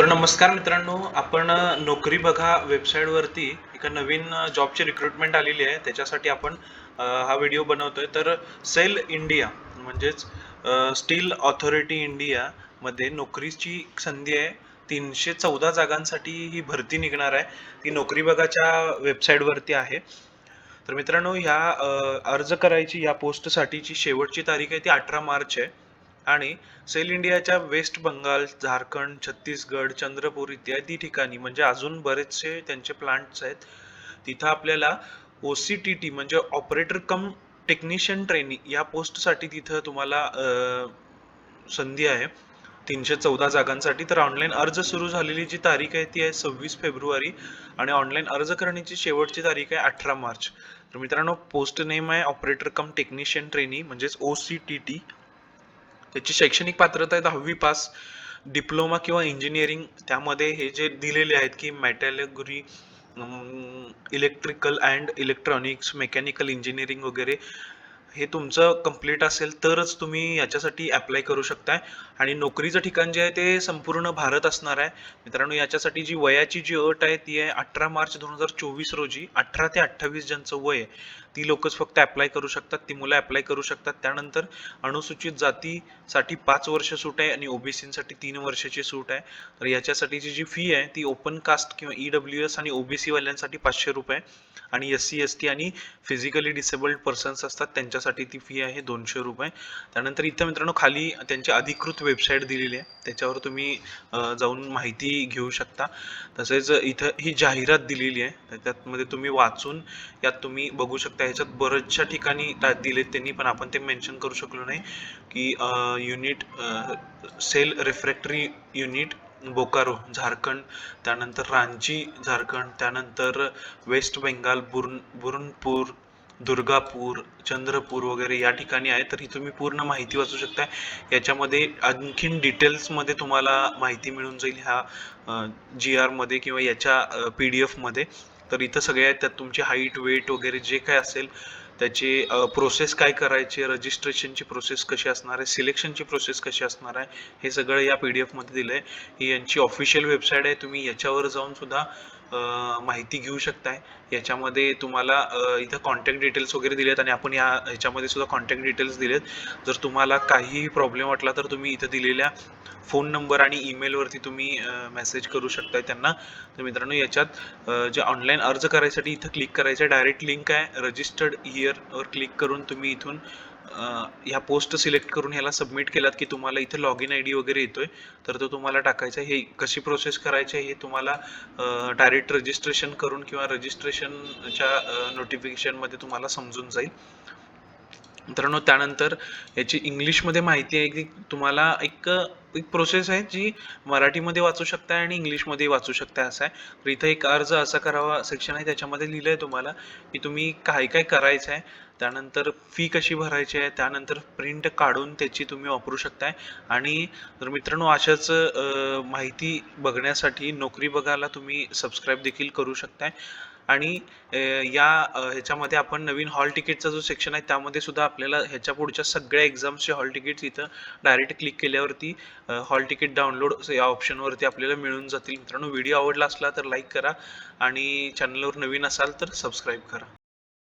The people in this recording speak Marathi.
तर नमस्कार मित्रांनो. आपण नोकरी बघा वेबसाईटवरती एका नवीन जॉबची रिक्रुटमेंट आलेली आहे. त्याच्यासाठी आपण हा व्हिडिओ बनवतोय. तर सेल इंडिया म्हणजेच स्टील ऑथॉरिटी इंडिया मध्ये नोकरीची संधी आहे. तीनशे चौदा जागांसाठी ही भरती निघणार आहे. ती नोकरी बघाच्या वेबसाईटवरती आहे. तर मित्रांनो ह्या अर्ज करायची या पोस्टसाठीची शेवटची तारीख आहे ती अठरा मार्च आहे. आणि सेल इंडियाच्या वेस्ट बंगाल झारखंड छत्तीसगड चंद्रपूर इत्यादी ठिकाणी म्हणजे अजून बरेचसे त्यांचे प्लांट्स आहेत. तिथं आपल्याला ओ सी टी टी म्हणजे ऑपरेटर कम टेक्निशियन ट्रेनिंग या पोस्टसाठी तिथं तुम्हाला संधी आहे. तीनशे चौदा जागांसाठी. तर ऑनलाईन अर्ज सुरू झालेली जी तारीख आहे ती आहे सव्वीस फेब्रुवारी आणि ऑनलाईन अर्ज करण्याची शेवटची तारीख आहे अठरा मार्च. तर मित्रांनो पोस्ट नेम आहे ऑपरेटर कम टेक्निशियन ट्रेनी म्हणजेच ओ सी टी टी त्याची शैक्षणिक पात्रता आहे दहावी पास. डिप्लोमा किंवा इंजिनिअरिंग त्यामध्ये हे जे दिलेले आहेत की metallurgy electrical and electronics mechanical engineering वगैरे हे तुमचं कंप्लीट असेल तरच तुम्ही याच्यासाठी अप्लाय करू शकताय. आणि नोकरीचं ठिकाण जे आहे ते संपूर्ण भारत असणार आहे. मित्रांनो याच्यासाठी जी वयाची जी अट आहे ती आहे अठरा मार्च दोन हजार चोवीस रोजी. अठरा ते अठ्ठावीस ज्यांचं वय आहे ती लोकच फक्त अप्लाय करू शकतात. ती मुलं अप्लाय करू शकतात. त्यानंतर अनुसूचित जातीसाठी पाच वर्ष सूट आहे आणि ओबीसीसाठी तीन वर्षाची सूट आहे. तर याच्यासाठीची जी फी आहे ती ओपन कास्ट किंवा ई डब्ल्यू एस आणि ओबीसीवाल्यांसाठी पाचशे रुपये. आणि एस सी एस टी आणि फिजिकली डिसेबल्ड पर्सन्स असतात त्यांच्या त्याच्यासाठी ती फी आहे दोनशे रुपये. त्यानंतर इथं मित्रांनो खाली त्यांची अधिकृत वेबसाईट दिलेली आहे. त्याच्यावर तुम्ही जाऊन माहिती घेऊ शकता. तसेच इथं ही जाहिरात दिलेली आहे. त्याच्यामध्ये तुम्ही वाचून यात तुम्ही बघू शकता. ह्याच्यात बऱ्याचशा ठिकाणी दिलेत त्यांनी पण आपण ते मेन्शन करू शकलो नाही की unit SAIL refractory unit Bokaro Jharkhand त्यानंतर रांची झारखंड त्यानंतर वेस्ट बेंगाल बुरन बुरनपूर दुर्गापूर चंद्रपूर वगैरे या ठिकाणी आहे तर ही तुम्ही पूर्ण माहिती वाचू शकता याच्यामध्ये आणखीन डिटेल्समध्ये तुम्हाला माहिती मिळून जाईल ह्या जी आरमध्ये किंवा याच्या पी डी एफमध्ये तर इथं सगळे आहेत त्यात तुमची हाईट वेट वगैरे जे काय असेल त्याचे प्रोसेस काय करायची रजिस्ट्रेशनची प्रोसेस कशी असणार आहे सिलेक्शनची प्रोसेस कशी असणार आहे हे सगळं या पी डी एफमध्ये दिलं आहे ही यांची ऑफिशियल वेबसाईट आहे तुम्ही याच्यावर जाऊन सुद्धा माहिती घेऊ शकताय. याच्यामध्ये तुम्हाला इथं कॉन्टॅक्ट डिटेल्स वगैरे दिलेत आणि आपण या ह्याच्यामध्ये सुद्धा कॉन्टॅक्ट डिटेल्स दिलेत. जर तुम्हाला काहीही प्रॉब्लेम वाटला तर तुम्ही इथं दिलेल्या फोन नंबर आणि ईमेलवरती तुम्ही मेसेज करू शकताय त्यांना. तर मित्रांनो याच्यात जे ऑनलाईन अर्ज करायसाठी इथं क्लिक करायचं डायरेक्ट लिंक आहे. रजिस्टर्ड इयरवर क्लिक करून तुम्ही इथून ह्या पोस्ट सिलेक्ट करून ह्याला सबमिट केलात की तुम्हाला इथे लॉग इन आय डी वगैरे येतोय तर तो तुम्हाला टाकायचा आहे. हे कशी प्रोसेस करायची आहे हे तुम्हाला डायरेक्ट रजिस्ट्रेशन करून किंवा रजिस्ट्रेशनच्या नोटिफिकेशनमध्ये तुम्हाला समजून जाईल. मित्रांनो त्यानंतर याची इंग्लिशमध्ये माहिती आहे की तुम्हाला एक एक प्रोसेस आहे जी मराठीमध्ये वाचू शकताय आणि इंग्लिशमध्ये वाचू शकताय असं आहे. तर इथं एक अर्ज असा करावा सेक्शन आहे त्याच्यामध्ये लिहिलं आहे तुम्हाला की तुम्ही काय काय करायचं आहे त्यानंतर फी कशी भरायची आहे त्यानंतर प्रिंट काढून त्याची तुम्ही वापरू शकताय. आणि तर मित्रांनो अशाच माहिती बघण्यासाठी नोकरी बघायला तुम्ही सबस्क्राईब देखील करू शकताय. आणि या ह्याच्यामध्ये आपण नवीन हॉल तिकीटचा जो सेक्शन आहे त्यामध्ये सुद्धा आपल्याला ह्याच्या पुढच्या सगळ्या एक्झाम्सचे हॉल तिकीट्स इथं डायरेक्ट क्लिक केल्यावरती हॉल तिकीट डाउनलोड या ऑप्शनवरती आपल्याला मिळून जातील. मित्रांनो व्हिडिओ आवडला असला तर लाईक करा आणि चॅनलवर नवीन असाल तर सबस्क्राईब करा.